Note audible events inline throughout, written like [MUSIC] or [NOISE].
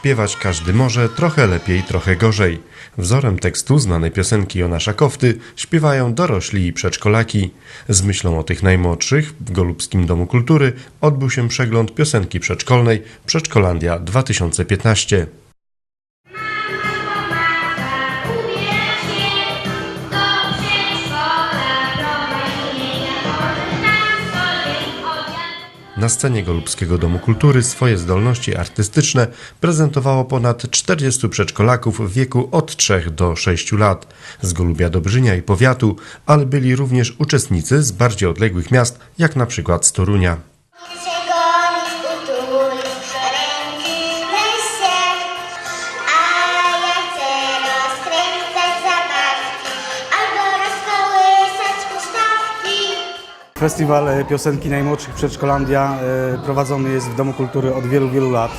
Śpiewać każdy może, trochę lepiej, trochę gorzej. Wzorem tekstu znanej piosenki Jonasza Kofty śpiewają dorośli i przedszkolaki. Z myślą o tych najmłodszych w Golubskim Domu Kultury odbył się przegląd piosenki przedszkolnej Przedszkolandia 2015. Na scenie Golubskiego Domu Kultury swoje zdolności artystyczne prezentowało ponad 40 przedszkolaków w wieku od 3 do 6 lat z Golubia Dobrzynia i powiatu, ale byli również uczestnicy z bardziej odległych miast, jak na przykład z Torunia. Festiwal Piosenki Najmłodszych Przedszkolandia e, prowadzony jest w Domu Kultury od wielu, wielu lat.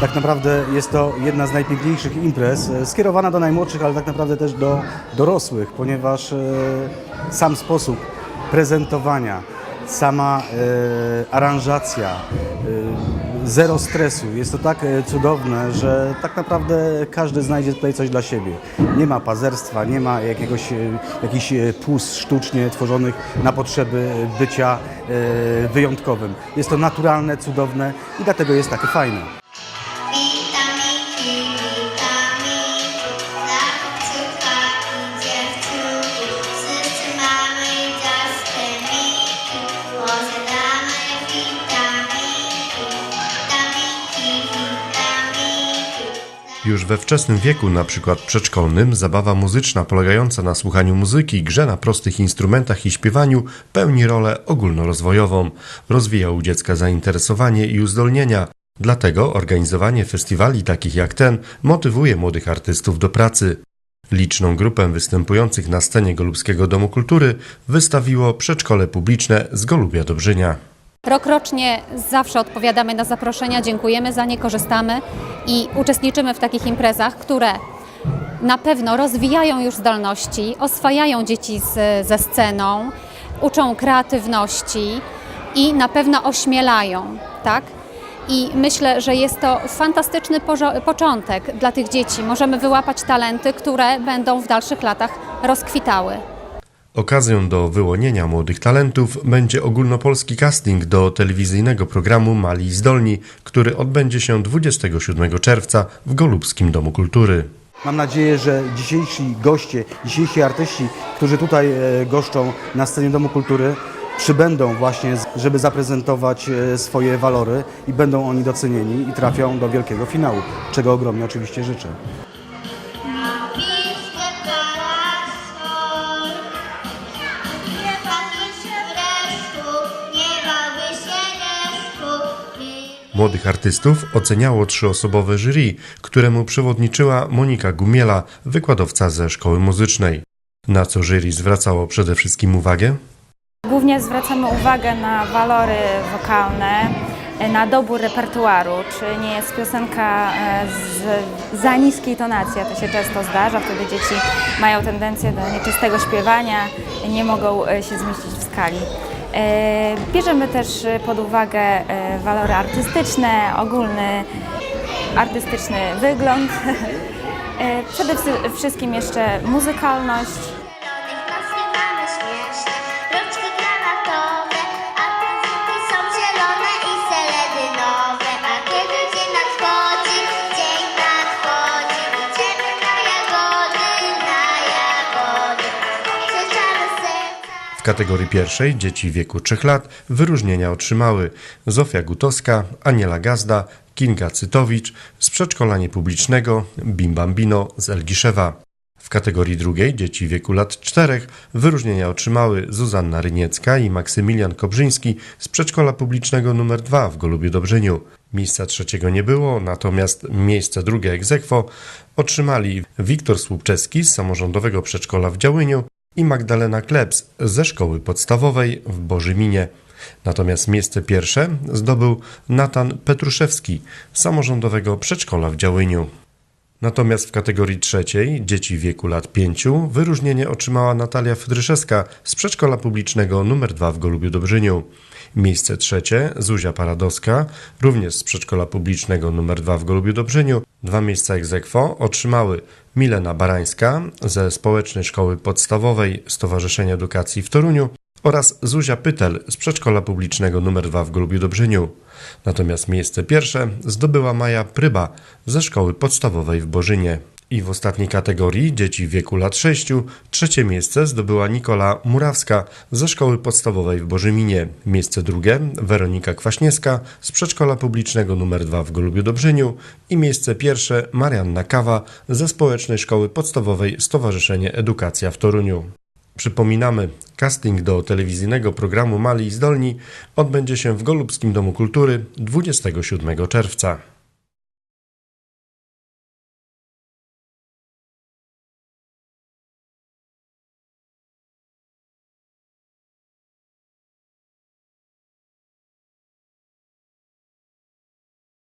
Tak naprawdę jest to jedna z najpiękniejszych imprez, e, skierowana do najmłodszych, ale tak naprawdę też do dorosłych, ponieważ e, sam sposób prezentowania, sama aranżacja, zero stresu. Jest to tak e, cudowne, że tak naprawdę każdy znajdzie tutaj coś dla siebie. Nie ma pazerstwa, nie ma jakiegoś, e, jakichś e, pust sztucznie tworzonych na potrzeby bycia wyjątkowym. Jest to naturalne, cudowne i dlatego jest takie fajne. Już we wczesnym wieku, na przykład przedszkolnym, zabawa muzyczna polegająca na słuchaniu muzyki, grze na prostych instrumentach i śpiewaniu pełni rolę ogólnorozwojową. Rozwija u dziecka zainteresowanie i uzdolnienia. Dlatego organizowanie festiwali takich jak ten motywuje młodych artystów do pracy. Liczną grupę występujących na scenie Golubskiego Domu Kultury wystawiło przedszkole publiczne z Golubia Dobrzynia. Rokrocznie zawsze odpowiadamy na zaproszenia, dziękujemy za nie, korzystamy i uczestniczymy w takich imprezach, które na pewno rozwijają już zdolności, oswajają dzieci z, ze sceną, uczą kreatywności i na pewno ośmielają, tak? I myślę, że jest to fantastyczny początek dla tych dzieci. Możemy wyłapać talenty, które będą w dalszych latach rozkwitały. Okazją do wyłonienia młodych talentów będzie ogólnopolski casting do telewizyjnego programu Mali Zdolni, który odbędzie się 27 czerwca w Golubskim Domu Kultury. Mam nadzieję, że dzisiejsi goście, dzisiejsi artyści, którzy tutaj e, goszczą na scenie Domu Kultury, przybędą właśnie, żeby zaprezentować e, swoje walory i będą oni docenieni i trafią do wielkiego finału, czego ogromnie oczywiście życzę. Młodych artystów oceniało trzyosobowe jury, któremu przewodniczyła Monika Gumiela, wykładowca ze szkoły muzycznej. Na co jury zwracało przede wszystkim uwagę? Głównie zwracamy uwagę na walory wokalne, na dobór repertuaru, czy nie jest piosenka e, z za niskiej tonacji, a to się często zdarza, wtedy dzieci mają tendencję do nieczystego śpiewania, nie mogą e, się zmieścić w skali. E, Bierzemy też pod uwagę e, walory artystyczne, ogólny artystyczny wygląd, [LAUGHS] E, przede wszy- wszystkim jeszcze muzykalność. Kategorii pierwszej dzieci wieku 3 lat wyróżnienia otrzymały Zofia Gutowska, Aniela Gazda, Kinga Cytowicz z przedszkola niepublicznego Bim Bambino z Elgiszewa. W kategorii drugiej dzieci wieku lat 4 wyróżnienia otrzymały Zuzanna Ryniecka i Maksymilian Kobrzyński z przedszkola publicznego nr 2 w Golubiu Dobrzyniu. Miejsca trzeciego nie było, natomiast miejsce drugie aequo otrzymali Wiktor Słupczewski z samorządowego przedszkola w Działyniu i Magdalena Klebs ze szkoły podstawowej w Bożyminie. Natomiast miejsce pierwsze zdobył Natan Petruszewski z samorządowego przedszkola w Działyniu. Natomiast w kategorii trzeciej, dzieci wieku lat 5, wyróżnienie otrzymała Natalia Fydryszewska z przedszkola publicznego nr 2 w Golubiu Dobrzyniu. Miejsce trzecie Zuzia Paradowska, również z przedszkola publicznego nr 2 w Golubiu Dobrzyniu Dwa miejsca ex aequo otrzymały Milena Barańska ze Społecznej Szkoły Podstawowej Stowarzyszenia Edukacji w Toruniu oraz Zuzia Pytel z Przedszkola Publicznego nr 2 w Golubiu Dobrzyniu. Natomiast miejsce pierwsze zdobyła Maja Pryba ze Szkoły Podstawowej w Bożynie. I w ostatniej kategorii dzieci w wieku lat 6 trzecie miejsce zdobyła Nikola Murawska ze Szkoły Podstawowej w Bożyminie. Miejsce drugie Weronika Kwaśniewska z Przedszkola Publicznego nr 2 w Golubiu Dobrzyniu i miejsce pierwsze Marianna Kawa ze Społecznej Szkoły Podstawowej Stowarzyszenie Edukacja w Toruniu. Przypominamy, casting do telewizyjnego programu Mali i Zdolni odbędzie się w Golubskim Domu Kultury 27 czerwca.